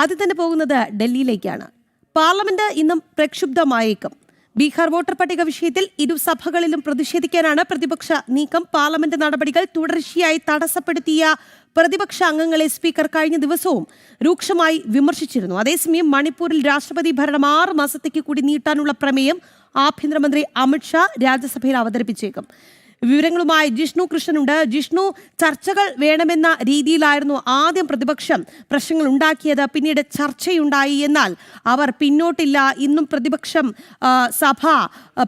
ആദ്യം തന്നെ പോകുന്നത് ഡൽഹിയിലേക്കാണ്. പാർലമെന്റ് ഇന്നും പ്രക്ഷുബ്ധമായേക്കും. ബീഹാർ വോട്ടർ പട്ടിക വിഷയത്തിൽ ഇരു സഭകളിലും പ്രതിഷേധിക്കാനാണ് പ്രതിപക്ഷ നീക്കം. പാർലമെന്റ് നടപടികൾ തുടർച്ചയായി തടസ്സപ്പെടുത്തിയ പ്രതിപക്ഷ അംഗങ്ങളെ സ്പീക്കർ കഴിഞ്ഞ ദിവസവും രൂക്ഷമായി വിമർശിച്ചിരുന്നു. അതേസമയം മണിപ്പൂരിൽ രാഷ്ട്രപതി ഭരണം ആറ് മാസത്തേക്ക് കൂടി നീട്ടാനുള്ള പ്രമേയം ആഭ്യന്തരമന്ത്രി അമിത്ഷാ രാജ്യസഭയിൽ അവതരിപ്പിച്ചേക്കും. വിവരങ്ങളുമായി ജിഷ്ണു കൃഷ്ണനുണ്ട്. ജിഷ്ണു ചർച്ചകൾ വേണമെന്ന രീതിയിലായിരുന്നു ആദ്യം പ്രതിപക്ഷം പ്രശ്നങ്ങൾ ഉണ്ടാക്കിയത്. പിന്നീട് ചർച്ചയുണ്ടായി എന്നാൽ അവർ പിന്നോട്ടില്ല. ഇന്നും പ്രതിപക്ഷം സഭ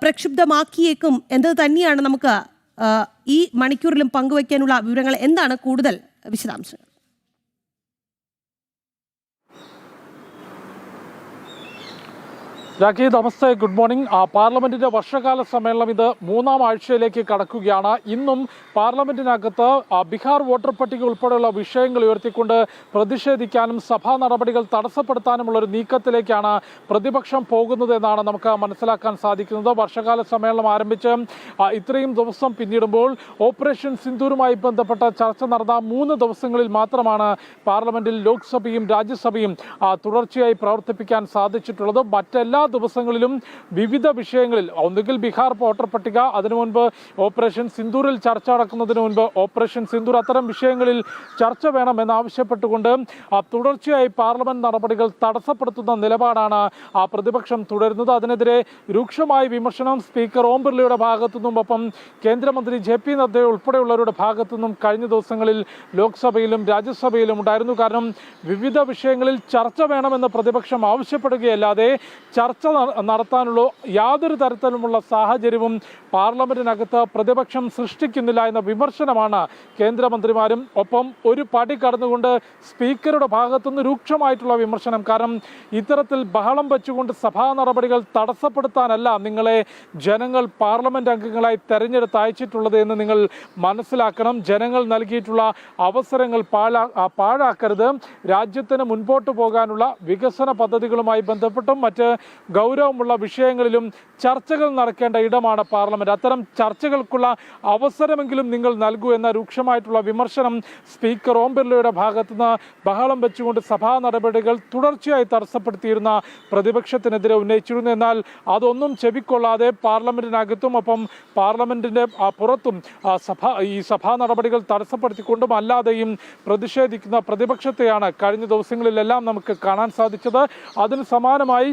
പ്രക്ഷുബ്ധമാക്കിയേക്കും എന്നത് തന്നെയാണ് നമുക്ക് ഈ മണിക്കൂറിലും പങ്കുവയ്ക്കാനുള്ള വിവരങ്ങൾ. എന്താണ് കൂടുതൽ വിശദാംശങ്ങൾ? രാഖി നമസ്തേ ഗുഡ് മോർണിംഗ്. പാർലമെന്റിന്റെ വർഷകാല സമ്മേളനം ഇത് മൂന്നാം ആഴ്ചയിലേക്ക് കടക്കുകയാണ്. ഇന്നും പാർലമെന്റിനകത്ത് ബീഹാർ വോട്ടർ പട്ടിക ഉൾപ്പെടെയുള്ള വിഷയങ്ങൾ ഉയർത്തിക്കൊണ്ട് പ്രതിഷേധിക്കാനും സഭാ നടപടികൾ തടസ്സപ്പെടുത്താനുമുള്ള ഒരു നീക്കത്തിലേക്കാണ് പ്രതിപക്ഷം പോകുന്നത് എന്നാണ് നമുക്ക് മനസ്സിലാക്കാൻ സാധിക്കുന്നത്. വർഷകാല സമ്മേളനം ആരംഭിച്ച് ഇത്രയും ദിവസം പിന്നിടുമ്പോൾ ഓപ്പറേഷൻ സിന്ദൂരുമായി ബന്ധപ്പെട്ട ചർച്ച നടന്ന മൂന്ന് ദിവസങ്ങളിൽ മാത്രമാണ് പാർലമെന്റിൽ ലോക്സഭയും രാജ്യസഭയും തുടർച്ചയായി പ്രവർത്തിപ്പിക്കാൻ സാധിച്ചിട്ടുള്ളത്. മറ്റെല്ലാ ദിവസങ്ങളിലും വിവിധ വിഷയങ്ങളിൽ ഒന്നുകിൽ ബീഹാർ വോട്ടർ പട്ടിക അതിനു മുൻപ് ഓപ്പറേഷൻ സിന്ദൂറിൽ ചർച്ച നടക്കുന്നതിന് മുൻപ് ഓപ്പറേഷൻ സിന്ദൂർ അത്തരം വിഷയങ്ങളിൽ ചർച്ച വേണമെന്നാവശ്യപ്പെട്ടുകൊണ്ട് തുടർച്ചയായി പാർലമെന്റ് നടപടികൾ തടസ്സപ്പെടുത്തുന്ന നിലപാടാണ് ആ പ്രതിപക്ഷം തുടരുന്നത്. അതിനെതിരെ രൂക്ഷമായ വിമർശനം സ്പീക്കർ ഓം ബിർളയുടെ ഭാഗത്തു നിന്നും ഒപ്പം കേന്ദ്രമന്ത്രി ജെ പി നദ്ദ ഉൾപ്പെടെയുള്ളവരുടെ ഭാഗത്തുനിന്നും കഴിഞ്ഞ ദിവസങ്ങളിൽ ലോക്സഭയിലും രാജ്യസഭയിലും ഉണ്ടായിരുന്നു. കാരണം വിവിധ വിഷയങ്ങളിൽ ചർച്ച വേണമെന്ന് പ്രതിപക്ഷം ആവശ്യപ്പെടുകയല്ലാതെ ചർച്ച ന- നടത്താനുള്ള യാതൊരു തരത്തിലുമുള്ള സാഹചര്യവും പാർലമെന്റിനകത്ത് പ്രതിപക്ഷം സൃഷ്ടിക്കുന്നില്ല എന്ന വിമർശനമാണ് കേന്ദ്രമന്ത്രിമാരും ഒപ്പം ഒരു പടി കടന്നുകൊണ്ട് സ്പീക്കറുടെ ഭാഗത്തുനിന്ന് രൂക്ഷമായിട്ടുള്ള വിമർശനം. കാരണം ഇത്തരത്തിൽ ബഹളം വെച്ചുകൊണ്ട് സഭാ നടപടികൾ തടസ്സപ്പെടുത്താനല്ല നിങ്ങളെ ജനങ്ങൾ പാർലമെന്റ് അംഗങ്ങളായി തെരഞ്ഞെടുത്ത് അയച്ചിട്ടുള്ളത് എന്ന് നിങ്ങൾ മനസ്സിലാക്കണം. ജനങ്ങൾ നൽകിയിട്ടുള്ള അവസരങ്ങൾ പാഴാ പാഴാക്കരുത്. രാജ്യത്തിന് മുൻപോട്ട് പോകാനുള്ള വികസന പദ്ധതികളുമായി ബന്ധപ്പെട്ടും മറ്റ് ഗൗരവമുള്ള വിഷയങ്ങളിലും ചർച്ചകൾ നടക്കേണ്ട ഇടമാണ് പാർലമെന്റ് അത്തരം ചർച്ചകൾക്കുള്ള അവസരമെങ്കിലും നിങ്ങൾ നൽകൂ എന്ന രൂക്ഷമായിട്ടുള്ള വിമർശനം സ്പീക്കർ ഓം ബിർളയുടെ ഭാഗത്തുനിന്ന് ബഹളം വെച്ചുകൊണ്ട് സഭാ നടപടികൾ തുടർച്ചയായി തടസ്സപ്പെടുത്തിയിരുന്ന പ്രതിപക്ഷത്തിനെതിരെ ഉന്നയിച്ചിരുന്നു. എന്നാൽ അതൊന്നും ചെവിക്കൊള്ളാതെ പാർലമെന്റിനകത്തും ഒപ്പം പാർലമെന്റിന്റെ പുറത്തും സഭ ഈ സഭാ നടപടികൾ തടസ്സപ്പെടുത്തിക്കൊണ്ടും അല്ലാതെയും പ്രതിഷേധിക്കുന്ന പ്രതിപക്ഷത്തെയാണ് കഴിഞ്ഞ ദിവസങ്ങളിലെല്ലാം നമുക്ക് കാണാൻ സാധിച്ചത്. അതിന് സമാനമായി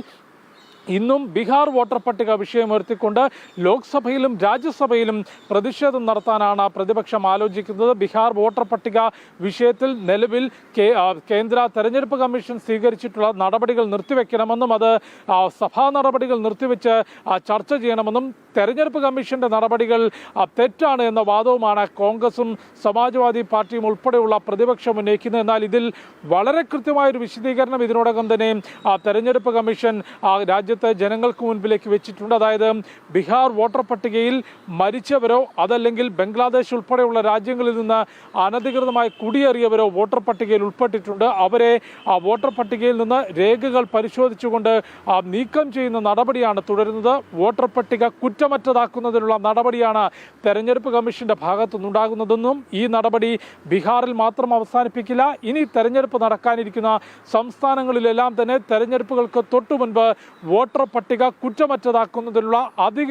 ഇന്നും ബീഹാർ വോട്ടർ പട്ടിക വിഷയമുയർത്തിക്കൊണ്ട് ലോക്സഭയിലും രാജ്യസഭയിലും പ്രതിഷേധം നടത്താനാണ് പ്രതിപക്ഷം ആലോചിക്കുന്നത്. ബീഹാർ വോട്ടർ പട്ടിക വിഷയത്തിൽ നിലവിൽ കേന്ദ്ര തെരഞ്ഞെടുപ്പ് കമ്മീഷൻ സ്വീകരിച്ചിട്ടുള്ള നടപടികൾ നിർത്തിവെക്കണമെന്നും അത് സഭാ നടപടികൾ നിർത്തിവെച്ച് ചർച്ച ചെയ്യണമെന്നും തെരഞ്ഞെടുപ്പ് കമ്മീഷന്റെ നടപടികൾ തെറ്റാണ് എന്ന വാദവുമാണ് കോൺഗ്രസും സമാജ്വാദി പാർട്ടിയും ഉൾപ്പെടെയുള്ള പ്രതിപക്ഷം ഉന്നയിക്കുന്നത്. എന്നാൽ ഇതിൽ വളരെ കൃത്യമായ ഒരു വിശദീകരണം ഇതിനോടകം തന്നെ തെരഞ്ഞെടുപ്പ് കമ്മീഷൻ ആ, രാജ്യത്തെ ജനങ്ങൾക്ക് മുൻപിലേക്ക് വെച്ചിട്ടുണ്ട്. അതായത് ബീഹാർ വോട്ടർ പട്ടികയിൽ മരിച്ചവരോ അതല്ലെങ്കിൽ ബംഗ്ലാദേശ് ഉൾപ്പെടെയുള്ള രാജ്യങ്ങളിൽ നിന്ന് അനധികൃതമായി കുടിയേറിയവരോ വോട്ടർ പട്ടികയിൽ ഉൾപ്പെട്ടിട്ടുണ്ട്. അവരെ ആ വോട്ടർ പട്ടികയിൽ നിന്ന് രേഖകൾ പരിശോധിച്ചുകൊണ്ട് നീക്കം ചെയ്യുന്ന നടപടിയാണ് തുടരുന്നത്. വോട്ടർ പട്ടിക കുറ്റമറ്റതാക്കുന്നതിനുള്ള നടപടിയാണ് തെരഞ്ഞെടുപ്പ് കമ്മീഷന്റെ ഭാഗത്തുനിന്നുണ്ടാകുന്നതെന്നും ഈ നടപടി ബീഹാറിൽ മാത്രം അവസാനിപ്പിക്കില്ല. ഇനി തെരഞ്ഞെടുപ്പ് നടക്കാനിരിക്കുന്ന സംസ്ഥാനങ്ങളിലെല്ലാം തന്നെ തെരഞ്ഞെടുപ്പുകൾക്ക് തൊട്ടു മുൻപ് വോട്ടർ പട്ടിക കുറ്റമറ്റതാക്കുന്നതിനുള്ള അതി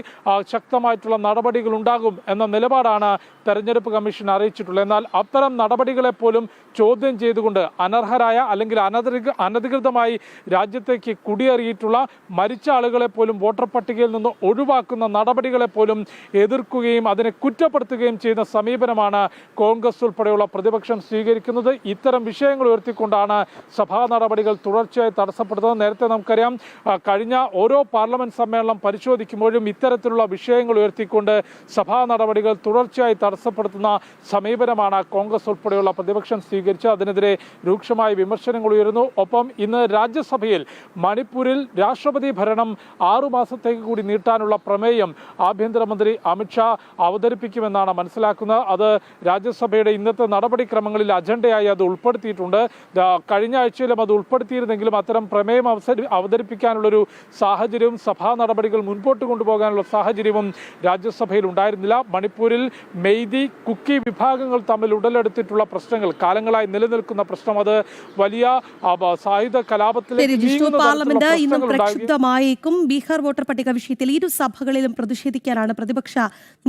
ശക്തമായിട്ടുള്ള നടപടികൾ ഉണ്ടാകും എന്ന നിലപാടാണ് തെരഞ്ഞെടുപ്പ് കമ്മീഷൻ അറിയിച്ചിട്ടുള്ളത്. എന്നാൽ അത്തരം നടപടികളെ പോലും ചോദ്യം ചെയ്തുകൊണ്ട് അനർഹരായ അല്ലെങ്കിൽ അനധികൃ അനധികൃതമായി രാജ്യത്തേക്ക് കുടിയേറിയിട്ടുള്ള മരിച്ച ആളുകളെ പോലും വോട്ടർ പട്ടികയിൽ നിന്ന് ഒഴിവാക്കുന്ന നടപടികളെ പോലും എതിർക്കുകയും അതിനെ കുറ്റപ്പെടുത്തുകയും ചെയ്യുന്ന സമീപനമാണ് കോൺഗ്രസ് ഉൾപ്പെടെയുള്ള പ്രതിപക്ഷം സ്വീകരിക്കുന്നത്. ഇത്തരം വിഷയങ്ങൾ ഉയർത്തിക്കൊണ്ടാണ് സഭാ നടപടികൾ തുടർച്ചയായി തടസ്സപ്പെടുത്തുന്നത് നേരത്തെ നമുക്കറിയാം കഴിഞ്ഞ ഓരോ പാർലമെന്റ് സമ്മേളനം പരിശോധിക്കുമ്പോഴും ഇത്തരത്തിലുള്ള വിഷയങ്ങൾ ഉയർത്തിക്കൊണ്ട് സഭാ നടപടികൾ തുടർച്ചയായി തടസ്സപ്പെടുത്തുന്ന സമീപനമാണ് കോൺഗ്രസ് ഉൾപ്പെടെയുള്ള പ്രതിപക്ഷം സ്വീകരിച്ചത്. അതിനെതിരെ രൂക്ഷമായ വിമർശനങ്ങൾ ഉയരുന്നു. ഒപ്പം ഇന്ന് രാജ്യസഭയിൽ മണിപ്പൂരിൽ രാഷ്ട്രപതി ഭരണം ആറു മാസത്തേക്ക് കൂടി നീട്ടാനുള്ള പ്രമേയം ആഭ്യന്തരമന്ത്രി അമിത്ഷാ അവതരിപ്പിക്കുമെന്നാണ് മനസ്സിലാക്കുന്നത്. അത് രാജ്യസഭയുടെ ഇന്നത്തെ നടപടിക്രമങ്ങളിൽ അജണ്ടയായി അത് ഉൾപ്പെടുത്തിയിട്ടുണ്ട്. കഴിഞ്ഞ ആഴ്ചയിലും അത് ഉൾപ്പെടുത്തിയിരുന്നെങ്കിലും അത്തരം പ്രമേയം അവസരി അവതരിപ്പിക്കാനുള്ളൊരു സാഹചര്യവും സഭാ നടപടികൾ മുൻപോട്ട് കൊണ്ടുപോകാനുള്ള സാഹചര്യവും രാജ്യസഭയിൽ ഉണ്ടായിരുന്നില്ല. മണിപ്പൂരിൽ മെയ്തി കുക്കി വിഭാഗങ്ങൾ തമ്മിൽ ഉടലെടുത്തിട്ടുള്ള പ്രശ്നങ്ങൾ കാലങ്ങളായി നിലനിൽക്കുന്ന പ്രശ്നം അത്. വലിയ സായുധ കലാപത്തിലേക്ക് നീങ്ങുന്ന പാർലമെന്റ് ഇന്നും പ്രക്ഷുബ്ധമായേക്കും. ബീഹാർ വോട്ടർ പട്ടിക വിഷയത്തിൽ ഇരു സഭകളിലും പ്രതിഷേധിക്കാനാണ് പ്രതിപക്ഷ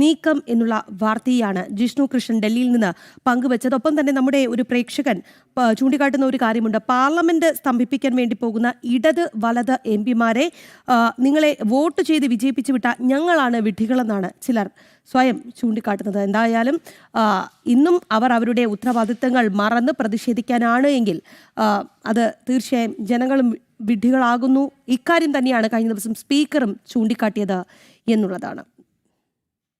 നീക്കം എന്നുള്ള വാർത്തയാണ് ജിഷ്ണു കൃഷ്ണൻ ഡൽഹിയിൽ നിന്ന് പങ്കുവച്ചത്. ഒപ്പം തന്നെ നമ്മുടെ ഒരു പ്രേക്ഷകൻ ചൂണ്ടിക്കാട്ടുന്ന ഒരു കാര്യമുണ്ട്. പാർലമെന്റ് സ്തംഭിപ്പിക്കാൻ വേണ്ടി പോകുന്ന ഇടത് വലത് എം പിമാരെ നിങ്ങളെ വോട്ട് ചെയ്ത് വിജയിപ്പിച്ചു വിട്ട ഞങ്ങളാണ് വിഡ്ഢികളെന്നാണ് ചിലർ സ്വയം ചൂണ്ടിക്കാട്ടുന്നത്. എന്തായാലും ഇന്നും അവർ അവരുടെ ഉത്തരവാദിത്തങ്ങൾ മറന്ന് പ്രതിഷേധിക്കാനാണ് എങ്കിൽ അത് തീർച്ചയായും ജനങ്ങളും വിഡ്ഢികളാകുന്നു. ഇക്കാര്യം തന്നെയാണ് കഴിഞ്ഞ ദിവസം സ്പീക്കറും ചൂണ്ടിക്കാട്ടിയത് എന്നുള്ളതാണ്.